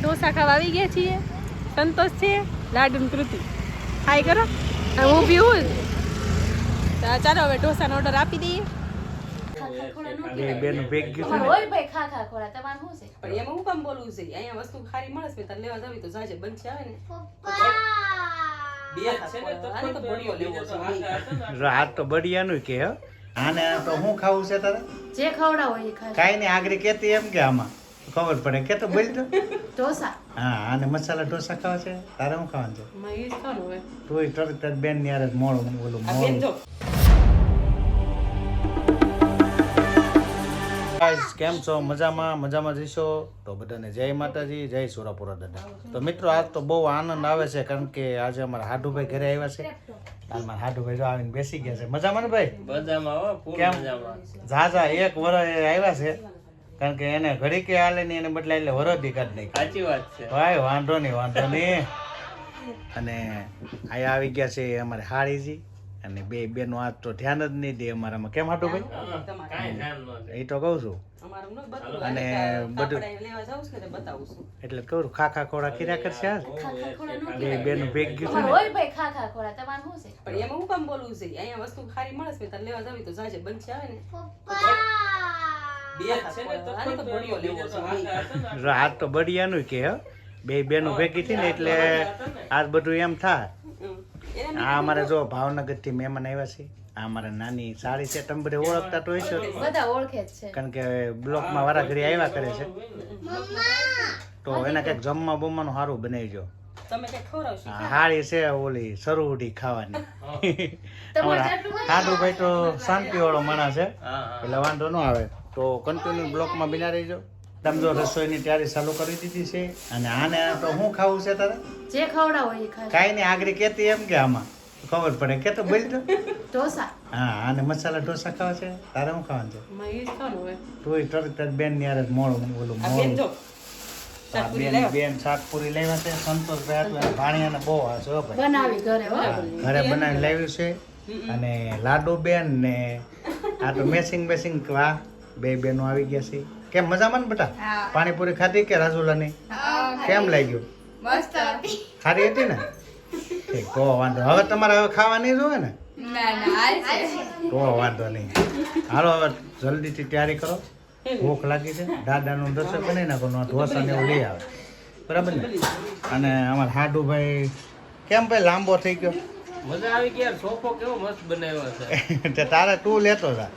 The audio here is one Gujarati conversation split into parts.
ઢોસા ખાવા આવી ગયા છીએ. સંતોષ છે. લાડુ કૃતિ. હાય કરો. હું બી હું ચાલો હવે ઢોસાનો ઓર્ડર આપી દઈએ. હું જાવી તો જાજે બનશે આવે ને. બે છે તો આને તો બળિયો લેવો છે. રાત તો બળિયાનું કે હો. આને તો શું ખાવું છે તારે? જે ખવડાવો એ ખા કાંઈ નહીં આગળ કેતી એમ કે આમાં. ખબર પડે. કે તો બોલ તો. ઢોસા. હા અને મસાલા ઢોસા ખાવા છે? તારે હું ખાવાનું છે? માં ખાવાનું હવે તું તરત તરત બેનની આરે મોડું ઓલું જો. Guys, કેમ છો? મજામાં? મજામાં જઈશો તો બધાને જય માતાજી જય સુરાપુરા દાદા. તો મિત્રો આજ તો બહુ આનંદ આવે છે કારણ કે આજે અમારા હાડુભાઈ ઘરે આવ્યા છે. હાલ મારા હાડુભાઈ જો આવીને બેસી ગયા છે. મજામાં ને ભાઈ? મજામાં હો કેમ? ઝાઝા એક વર્ષ આવ્યા છે. કારણ કે એને ઘડી કે હાલે નહીં એને બદલાય એટલે વરદી કાઢ નહીં સાચી વાત છે. ભાઈ વાંધો નહીં વાંધો નહીં. અને અહીંયા આવી ગયા છે અમારે હાળીજી અને બે બેનો આજ તો ધ્યાન જ નહીં દે અમારામાં. કેમ હાટું ભાઈ? ન એ તો કહું છું. ન અને બધું- બધું લેવા જાઉં છું ને તે બતાવું છું. એટલે કહું ખાખા ખોડા કર્યા કરશે આજ બે બેનું ભેગી છે ને? હોય ભાઈ ખાખા ખા ખોરા તમારું શું છે? પણ એમાં હું કામ બોલવું છે? અહીંયા વસ્તુ ખારી મળે છે તારે લેવા જાવી તો જાજે બનશે આવે ને. બે છે તો બળિયાનું કે હો. બે બેનો ભેગી થઈ ને એટલે આજ બધું એમ થાય. આ અમારે જો ભાવનગરથી મહેમાન આવ્યા છે. આ અમારા નાની સાડી છે તમે બધે ઓળખતા તો હશો. જ. બધા ઓળખે છે. કારણ કે બ્લોકમાં વારા ઘડી આવ્યા કરે છે. તો એને કંઈક જમવા બમવાનું સારું બનાવીજો. તમે કઈ ખવડાવશો હાળી છે ઓલી સરુડી ખાવાની. હાડુભાઈ તો શાંતિ વાળો માણસ છે. હા હા. એટલે વાંધો ન આવે. તો કન્ટિન્યુ બ્લોકમાં બિના રહેજો. તમે જો રસોઈની તૈયારી ચાલુ કરી દીધી છે અને આને તો શું ખાવું છે તારે? જે ખવડાવો એ ખાય કાંઈ નહીં આગળ કેતી એમ કે આમાં. ખબર પડે કે તો બોલ તો. ઢોસા. હા આને મસાલા ઢોસા ખાવા છે? તારે શું ખાવાનું છે? માં એ ખાવાનું તું તરત તારી બેનની આરે મોડું ઓલું આ બેન બેન લેવા શાકપુરી લેવા છે સંતોષભાઈ હતું એને ભાણિયાને બહુ હાશ હો ભાઈ. બનાવી ઘરે ઘરે બનાવી લાવ્યું છે. અને લાડુ બેન ને આ તો મેસિંગ મેસિંગ વાહ. બે બેનો આવી ગયા છે. કેમ મજામાં ને બેટા? પાણીપુરી ખાધી કે રાજુલાની? કેમ લાગ્યું? ખારી હતી ને? ઠીક તો વાંધો. હવે તમારે હવે ખાવા નહીં જોવે ને? તો વાંધો નહીં. હાલો હવે જલ્દીથી તૈયારી કરો. ભૂખ લાગી છે. દાદાનું દર્શન બનાવી નાખો નો ઢોસા ને એવું લઈ આવે. બરાબર ને? અને અમારા હાડુભાઈ કેમ ભાઈ લાંબો થઈ ગયો? મજા આવી ગયા. સોફો કેવો મસ્ત બનાવ્યો છે. તારે તું લેતો જા.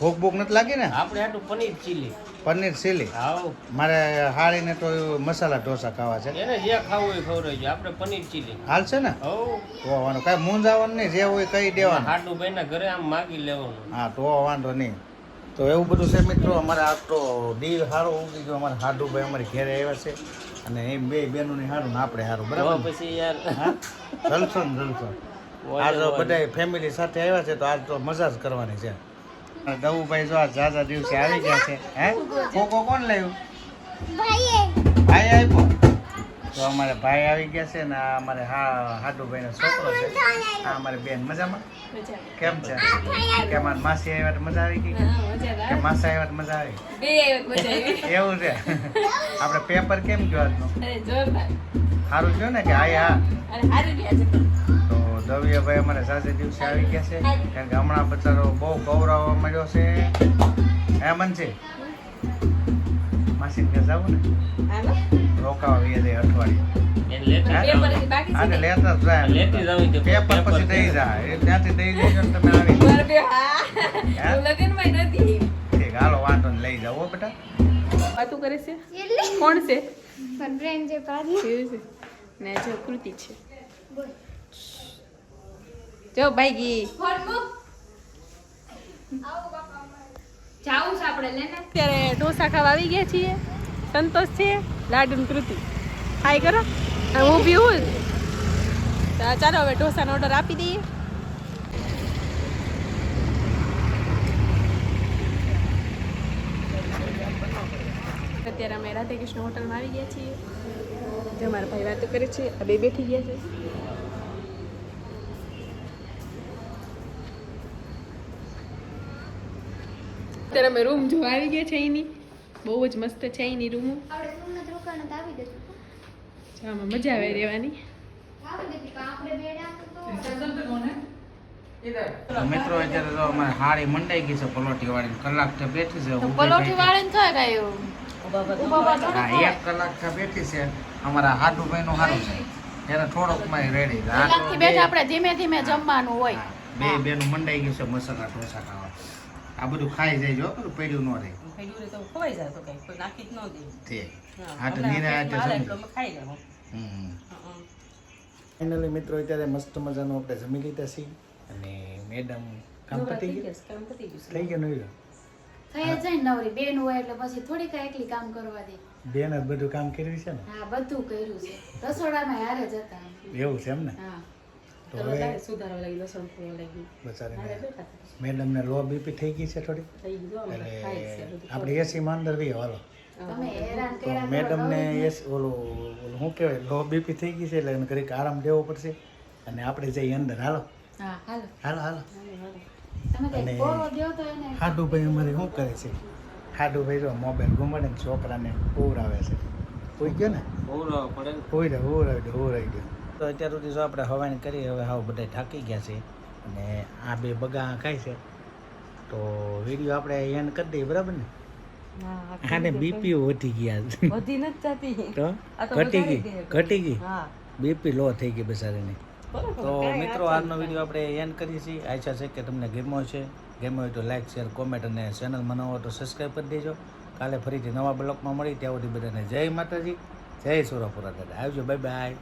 ભૂખ ભોગ નથી લાગી ને? આપણે આટલું પનીર ચીલી. પનીર ચીલી? આવ. મારે હાળીને તો મસાલા ઢોસા ખાવા છે. એને જે ખાવું હોય ખવડાવજો આપણે પનીર ચીલી. હાલ છે ને? તો વાંધો કાંઈ મૂંઝાવાનું નહીં જે હોય કહી દેવાનું. હાડુ ભાઈ ના ઘરે આમ માગી લેવાનું. હા તો વાંધો નહીં. તો એવું બધું છે મિત્રો અમારે આ તો દિલ સારો ઉગી ગયો. અમારે હાડુભાઈ અમારી ઘેરે આવ્યા છે. અને એમ બે બેનું સારું ને આપણે સારું બરાબર પછી યાર. હા? જલસો ને જલસો. આજ બધા ફેમિલી સાથે આવ્યા છે તો આજ તો મજા જ કરવાની છે. દવુભાઈ જો આ ઝાઝા દિવસે આવી ગયા છે હે? કોકો કોણ લાવ્યું? ભાઈ આપ્યો? તો અમારે ભાઈ આવી ગયા છે ને આ અમારે હા હાડુભાઈ નો છોકરો છે. આ અમારે બેન મજામાં? કેમ છે? કે અમારી માસી આવ્યા તો મજા આવી ગઈ કે? માસા આવ્યા તો મજા આવી? બે આવ્યા મજા આવી. એવું છે? આપણે પેપર કેમ ગયો આજનો? જોરદાર. સારું થયું ને કે હા હા અરે હારી ગયા છે. તો દવિયાભાઈ અમારે સાજે દિવસે આવી ગયા છે. કારણ કે હમણાં બચારો બહુ ગૌરવવા મળ્યો છે. હે મન છે માસી કે જવું ને? રોકાવા વીએ જાય અઠવાડિયું. એને લેતા જ જાય. પેપર પછી દઈ જાય ત્યાંથી દઈ જાય તમે આવી લગ્નમાં નથી. હાલો વાંધો લઈ જાઓ હો બેટા. વાતું કરે છે? કોણ છે? ફ્રેન્ડ જે પાડી એવું છે? ને જો કૃતિ છે. જો ભાઈ ગી આપણે અત્યારે ઢોસા ખાવા આવી ગયા છીએ. સંતોષ છે. લાડુ કૃતિ. હાય કરો. હું બી હું ચાલો હવે ઢોસાનો ઓર્ડર આપી દઈએ. અત્યારે અમે રાધે કૃષ્ણ હોટલમાં આવી ગયા છીએ. જો મારા ભાઈ વાતો કરે છે. આ બે બેઠી ગયા છે. અત્યારે અમે રૂમ જોવા આવી ગયા છે એની. બહુ જ મસ્ત છે એની રૂમ. આમાં મજા આવે રહેવાની. મિત્રો અત્યારે તો અમારે હાડી મંડાઈ ગઈ છે પલોટી વાળી કલાક તો બેઠી છે પલોઠી થઈ થાય કાંઈ ઊભા એક કલાક તો બેઠી છે. અમારા હાડુભાઈ નું હારું છે. થોડોકમાં રેડી કલાકથી બેઠા આપણે ધીમે ધીમે જમવાનું હોય. બે બેનું મંડાઈ ગયું છે મસાલા ઢોસા ખાવા. આ બધું ખાઈ જાય જો પેલું પડ્યું ન રહે. ખાઈ ગયું તો ખવાઈ જાય તો કઈ કોઈ નાખી જ ન દે. તે. હા, હા તો હમણાં નિરાંતે હાલે જમી. એટલે અમે ખાઈ લેવું હમ ફાઇનલી મિત્રો અત્યારે મસ્ત મજાનું આપણે જમી લીધા છીએ. અને મેડમ કામ પતી ગયું. થઈ ગયું નહીં થઈ જ જાય ને નવરી બેન હોય એટલે પછી થોડીક એકલી કામ કરવા દે. બેન જ બધું કામ કર્યું છે ને? હા બધું કર્યું છે. રસોડામાં હારે જ હતા. એવું છે એમ ને? હા. તો હવે સુધારવા લાગી લસણ ફોડવા લાગી બચારીને મેડમને લો બીપી થઈ ગઈ છે થોડી. ગયું એટલે. આપણે એસીમાં અંદર રહીએ હાલો મેડમને એસી ઓલું ઓલું શું કહેવાય લો બીપી થઈ ગઈ છે એટલે એને ઘડીક આરામ દેવો પડશે. અને આપણે જઈએ અંદર. હાલો. હા હાલો. હાલો હાલો. તમે કઈ અને- હાડુભાઈ અમારે શું કરે છે? હાડુભાઈ જો મોબાઈલ ઘુમાડે ને છોકરાને આવે છે. કોઈ ગયો ને? બોલો પડે ને. આવી ગયો દો આવી દો. તો અત્યાર સુધી જો આપણે હવાની કરી હવે હાવ બધા થાકી ગયા છે અને આ બે બગા ખાય છે. તો વીડિયો આપણે એન્ડ કરી દઈએ બરાબર ને? આને બીપી વધી ગયા છે. વધી નથી જતી. તો ઘટી ગઈ ઘટી ગઈ? બીપી લો થઈ ગઈ બરાબર તો મિત્રો આજનો વીડિયો આપણે એન્ડ કરીએ છીએ. આશા છે કે તમને ગેમો છે ગેમો હોય તો લાઈક શેર કોમેન્ટ અને ચેનલ નવો હોય તો સબસ્ક્રાઈબ કરી દેજો. કાલે ફરીથી નવા બ્લોકમાં મળી ત્યાં સુધી બધાને જય માતાજી જય સુરાપુરા દાદા. આવજો બાય બાય